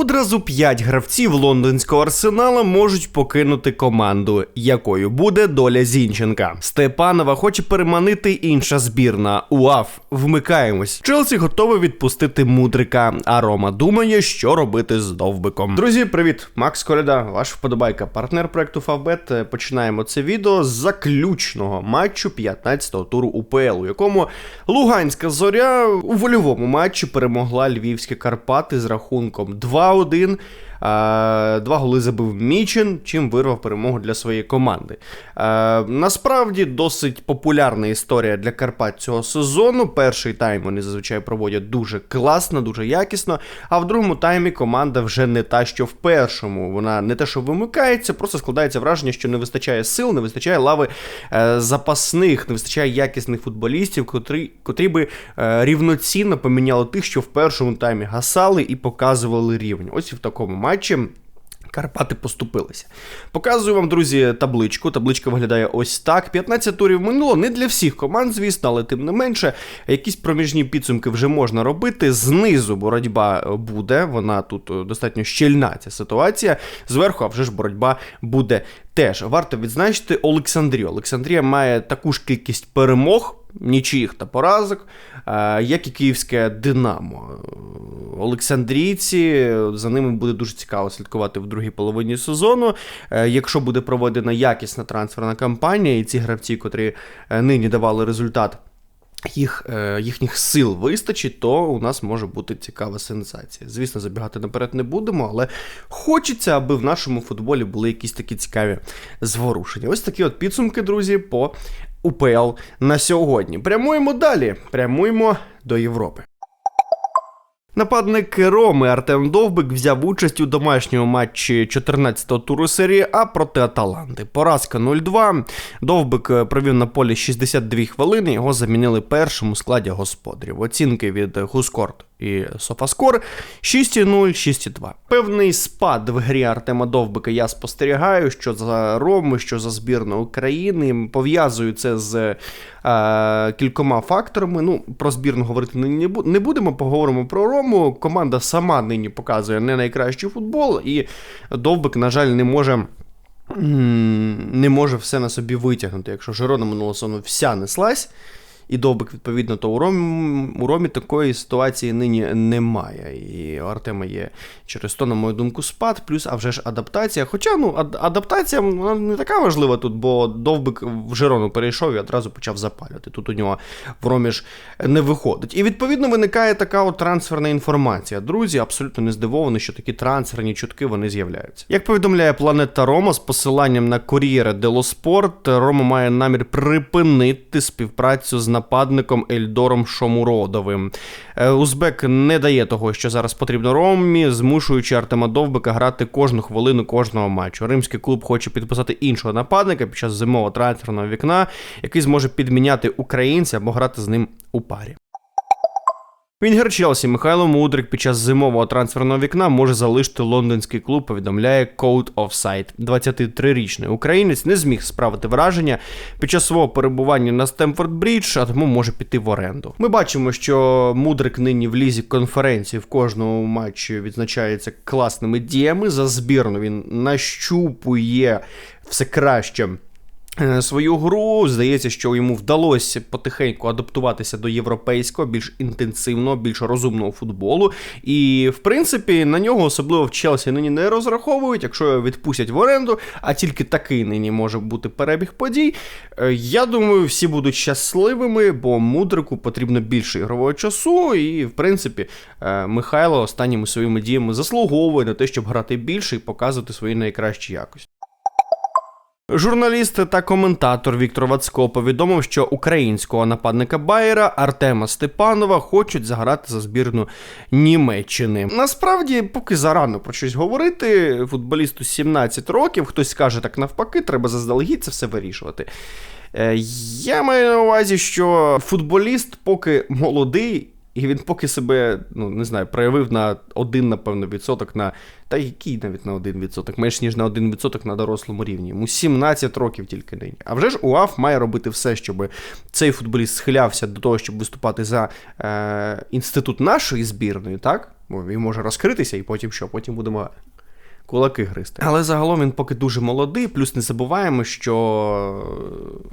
Одразу п'ять гравців лондонського арсенала можуть покинути команду, якою буде доля Зінченка. Степанова хоче переманити інша збірна. УАФ, вмикаємось. Челсі готовий відпустити мудрика. А Рома думає, що робити з довбиком. Друзі, привіт! Макс Коляда, ваш вподобайка, партнер проекту Фавбет. Е, Починаємо це відео з заключного матчу 15-го туру УПЛ, у якому Луганська зоря у вольовому матчі перемогла львівські Карпати з рахунком 2-1. А, Два голи забив Мічин, чим вирвав перемогу для своєї команди. Насправді досить популярна історія для Карпат цього сезону. Перший тайм вони зазвичай проводять дуже класно, дуже якісно. А в другому таймі команда вже не та, що в першому. Вона не те, що вимикається, просто складається враження, що не вистачає сил, не вистачає лави е, запасних, не вистачає якісних футболістів, котрі, котрі би е, рівноцінно поміняли тих, що в першому таймі гасали і показували рівень. Ось і в такому матчі. Карпати поступилися. Показую вам, друзі, табличку. Табличка виглядає ось так. 15 турів минуло. Не для всіх команд, звісно, але тим не менше, якісь проміжні підсумки вже можна робити. Знизу боротьба буде. Вона тут е, достатньо щільна ця ситуація. Зверху, а вже ж боротьба буде теж. Варто відзначити Олександрію. Олександрія має таку ж кількість перемог. Нічиїх та поразок, е, як і київське Динамо. Олександрійці, за ними буде дуже цікаво слідкувати в другій половині сезону. Е, Якщо буде проведена якісна трансферна кампанія, і ці гравці, котрі е, нині давали результат. Їх, їхніх сил вистачить, то у нас може бути цікава сенсація. Звісно, забігати наперед не будемо, але хочеться, аби в нашому футболі були якісь такі цікаві зворушення. Ось такі от підсумки, друзі, по УПЛ на сьогодні. Прямуємо далі, прямуємо до Європи. Нападник Роми Артем Довбик взяв участь у домашньому матчі 14-го туру серії А проти Аталанти. Поразка 0-2. Довбик е, провів на полі 62 хвилини. Його замінили першим у складі господарів. Оцінки від Хускорт і Софаскор 6-0, 6-2. Певний спад в грі Артема Довбика я спостерігаю, що за Рому, що за збірну України. Пов'язую це з е, кількома факторами. Ну, про збірну говорити не будемо. Поговоримо про Рому. Команда сама нині показує не найкращий футбол, і Довбик, на жаль, не може. Не може все на собі витягнути. Якщо Жирона минулого сезону вся неслась, і Довбик, відповідно, то у Ромі, у Ромі такої ситуації нині немає. І у Артема є через то, на мою думку, спад, плюс, а вже ж адаптація. Хоча ну, ад- адаптація вона не така важлива тут, бо Довбик в Жирону перейшов і одразу почав запалювати. Тут у нього в Ромі ж не виходить. І відповідно виникає така от трансферна інформація. Друзі, абсолютно не здивовані, що такі трансферні чутки вони з'являються. Як повідомляє Планета Рома з посиланням на Кор'єре Дело Спорт, Рома має намір припинити співпрацю з нападником Ельдором Шомуродовим. Е, Узбек не дає того, що зараз потрібно Ромі, змушуючи Артема Довбика грати кожну хвилину кожного матчу. Римський клуб хоче підписати іншого нападника під час зимового трансферного вікна, який зможе підміняти українця або грати з ним у парі. Вінгер Челсі Михайло Мудрик під час зимового трансферного вікна може залишити лондонський клуб, повідомляє Code of Sight. 23-річний українець не зміг справити враження під час свого перебування на Стемфорд Брідж, а тому може піти в оренду. Ми бачимо, що Мудрик нині в лізі конференції в кожному матчі відзначається класними діями. За збірну він нащупує все краще. Е, Свою гру здається, що йому вдалося потихеньку адаптуватися до європейського, більш інтенсивного, більш розумного футболу. І в принципі на нього особливо в Челсі нині не розраховують, якщо відпустять в оренду, а тільки такий нині може бути перебіг подій. Е, Я думаю, всі будуть щасливими, бо мудрику потрібно більше ігрового часу. І в принципі, е, Михайло останніми своїми діями заслуговує на те, щоб грати більше і показувати свої найкращі якості. Журналіст та коментатор Віктор Вацько повідомив, що українського нападника Байера Артема Степанова хочуть заграти за збірну Німеччини. Насправді, поки зарано про щось говорити, футболісту 17 років, хтось скаже так навпаки, треба заздалегідь це все вирішувати. Е, Я маю на увазі, що футболіст поки молодий. І він поки себе, ну не знаю, проявив на один, напевно, відсоток на. Та який навіть на один відсоток, менш ніж на один відсоток на дорослому рівні. Йому 17 років тільки нині. А вже ж УАФ має робити все, щоб цей футболіст схилявся до того, щоб виступати за е, інститут нашої збірної, так? Бо він може розкритися, і потім що? Потім будемо кулаки гристи. Але загалом він поки дуже молодий, плюс не забуваємо, що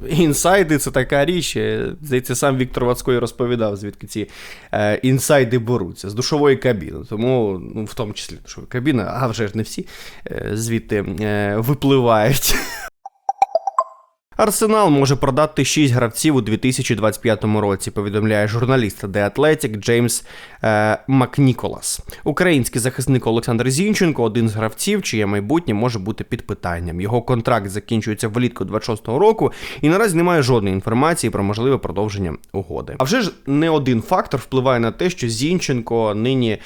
інсайди це така річ. е, Здається, сам Віктор Вацької розповідав, звідки ці е, інсайди беруться з душової кабіни. Тому, ну, в тому числі душової кабіни, а вже ж не всі е, звідти е, випливають. Арсенал може продати 6 гравців у 2025 році, повідомляє журналіст The Athletic Джеймс е, Макніколас. Український захисник Олександр Зінченко один з гравців, чиє майбутнє може бути під питанням. Його контракт закінчується влітку 26-го року, і наразі немає жодної інформації про можливе продовження угоди. А вже ж не один фактор впливає на те, що Зінченко нині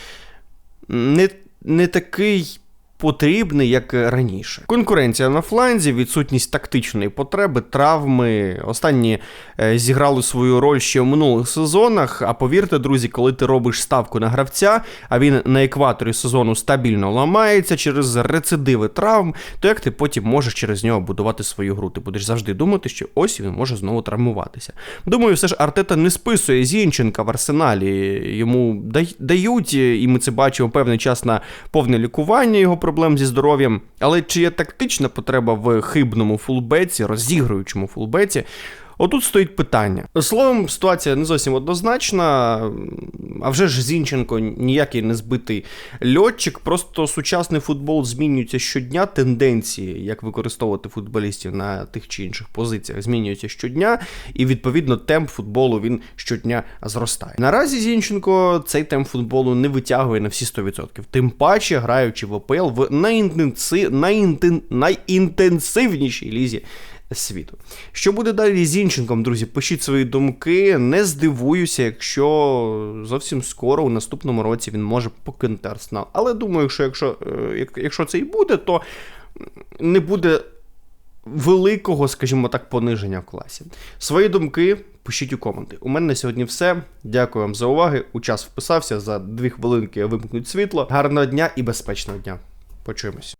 не, не такий. Потрібний як раніше. Конкуренція на фланзі, відсутність тактичної потреби, травми. Останні е, зіграли свою роль ще в минулих сезонах. А повірте, друзі, коли ти робиш ставку на гравця, а він на екваторі сезону стабільно ламається через рецидиви травм, то як ти потім можеш через нього будувати свою гру? Ти будеш завжди думати, що ось він може знову травмуватися. Думаю, все ж Артета не списує Зінченка в арсеналі. Йому дають, і ми це бачимо певний час на повне лікування його проблем зі здоров'ям. Але чи є тактична потреба в хибному фулбеці, розігруючому фулбеці? Отут стоїть питання. Словом, ситуація не зовсім однозначна. А вже ж Зінченко ніякий не збитий льотчик. Просто сучасний футбол змінюється щодня. Тенденції, як використовувати футболістів на тих чи інших позиціях, змінюються щодня, і відповідно темп футболу він щодня зростає. Наразі Зінченко цей темп футболу не витягує на всі 100%. Тим паче, граючи в ОПЛ в найінтенси... найінтен... найінтенсивнішій лізі світу. Що буде далі з Зінченком, друзі? Пишіть свої думки. Не здивуюся, якщо зовсім скоро, у наступному році, він може покинути Арсенал. Але думаю, що якщо, е, якщо це і буде, то не буде великого, скажімо так, пониження в класі. Свої думки пишіть у коменти. У мене на сьогодні все. Дякую вам за увагу. У час вписався. За дві хвилинки вимкнуть світло. Гарного дня і безпечного дня. Почуємось.